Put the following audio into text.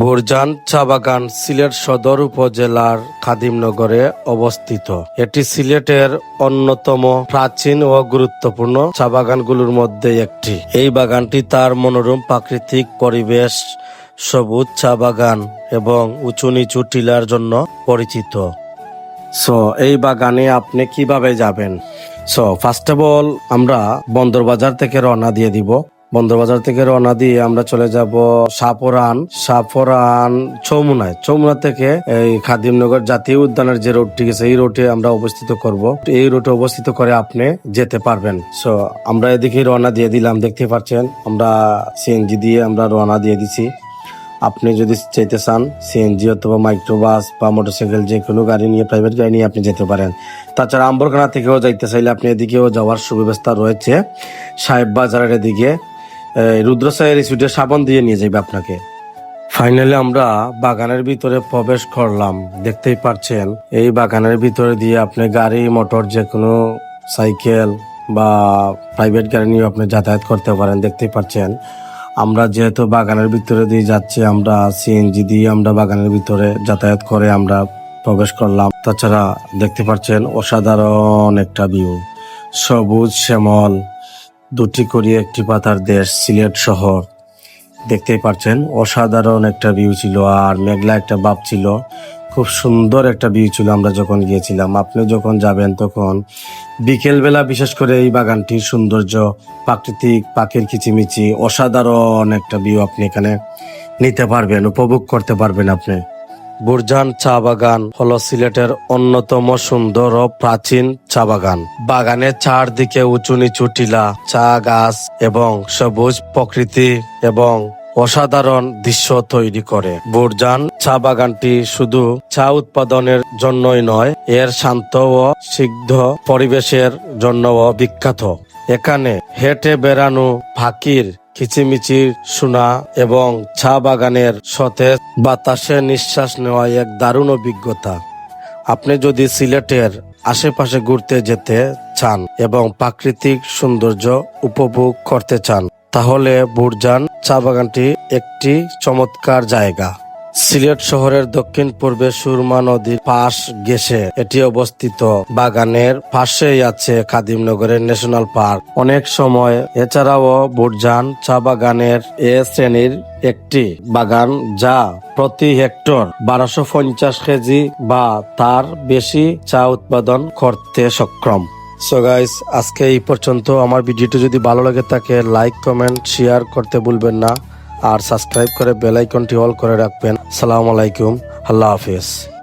বুরজান চা বাগান সিলেট সদর উপজেলার খাদিমনগরে অবস্থিত। এটি সিলেটের অন্যতম প্রাচীন ও গুরুত্বপূর্ণ চা বাগানগুলোর মধ্যে একটি। এই বাগানটি তার মনোরম প্রাকৃতিক পরিবেশ, সবুজ চা বাগান এবং উঁচু নিচু টিলার জন্য পরিচিত। সো, এই বাগানে আপনি কীভাবে যাবেন? সো ফার্স্ট অফ অল আমরা বন্দরবাজার থেকে রওনা দিয়ে দিব। বন্দরবাজার থেকে রওনা দিয়ে আমরা চলে যাব সাপরান। সাপরান চৌমুনায়। চৌমুনা থেকে এই খাদিমনগর জাতীয় উদ্যানের যে রোডটি গেছে, এই রোডে আমরা অবস্থিত করব। এই রোডে অবস্থিত করে আপনি যেতে পারবেন। সো আমরা এদিকে রওনা দিয়ে দিলাম, দেখতে পাচ্ছেন? আমরা সিএনজি দিয়ে আমরা রওনা দিয়ে দিছি। আপনি যদি চাইতে চান, সিএনজি অথবা মাইক্রোবাস বা মোটরসাইকেল যে কোনো গাড়ি নিয়ে, প্রাইভেট গাড়ি নিয়ে আপনি যেতে পারেন। তাছাড়া আম্বরখানা থেকেও যাইতে চাইলে আপনি এদিকেও যাওয়ার সুব্যবস্থা রয়েছে। সাহেব বাজারের এদিকে এই রুদ্রসাহের স্পিডে সাবান দিয়ে নিয়ে যাবে আপনাকে। ফাইনালি আমরা বাগানের ভিতরে প্রবেশ করলাম। দেখতেই পাচ্ছেন এই বাগানের ভিতরে দিয়ে আপনি গাড়ি, মোটর যে কোনো সাইকেল বা প্রাইভেট গাড়ি নিয়ে আপনি যাতায়াত করতে পারেন, দেখতেই পাচ্ছেন আমরা যেহেতু বাগানের ভিতরে দিয়ে যাচ্ছি, আমরা সিএনজি দিয়ে আমরা বাগানের ভিতরে যাতায়াত করে আমরা প্রবেশ করলাম। তাছাড়া দেখতে পাচ্ছেন অসাধারণ একটা ভিউ সবুজ শ্যামল। দুটি করে, একটি পাতার দেশ, সিলেট শহর। দেখতেই পাচ্ছেন, অসাধারণ একটা ভিউ ছিল, আর মেঘলা একটা ভাব ছিল। খুব সুন্দর একটা ভিউ ছিল আমরা যখন গিয়েছিলাম। আপনি যখন যাবেন তখন বিকেলবেলা বিশেষ করে এই বাগানটির সৌন্দর্য, প্রাকৃতিক পাখির কিচিমিচি, অসাধারণ একটা ভিউ আপনি এখানে নিতে পারবেন, উপভোগ করতে পারবেন আপনি। বুরজান চা বাগান হলো সিলেটের অন্যতম সুন্দর ও প্রাচীন চা বাগান। বাগানের চারদিকে উঁচু নিচু টিলা, চা গাছ এবং সবুজ প্রকৃতি এবং অসাধারণ দৃশ্য তৈরি করে। বুরজান চা বাগানটি শুধু চা উৎপাদনের জন্যই নয়, এর শান্ত ও সিদ্ধ পরিবেশের জন্যও বিখ্যাত। এখানে হেঁটে বেড়ানো ফাঁকির কিচিমিচির শোনা এবং চা বাগানের সতেজ বাতাসে নিঃশ্বাস নেওয়া এক দারুণ অভিজ্ঞতা। আপনি যদি সিলেটের আশেপাশে ঘুরতে যেতে চান এবং প্রাকৃতিক সৌন্দর্য উপভোগ করতে চান, তাহলে বুরজান চা বাগানটি একটি চমৎকার জায়গা। সিলেট শহরের দক্ষিণ পূর্বে সুরমা নদীর পাশ গেছে এটি অবস্থিত। বাগানের পাশেই আছে খাদিমনগরের ন্যাশনাল পার্ক। অনেক সময় এছাড়াও বুটজান চা বাগানের এ শ্রেণির একটি বাগান যা প্রতি হেক্টর বারোশো পঞ্চাশ কেজি বা তার বেশি চা উৎপাদন করতে সক্ষম। সো গাইস আজকে এই পর্যন্ত। আমার ভিডিওটি যদি ভালো লাগে থাকে লাইক কমেন্ট শেয়ার করতে ভুলবেন না। আর সাবস্ক্রাইব করে বেল আইকনটি অল করে রাখবেন। সালাম আলাইকুম। আল্লাহ হাফিজ।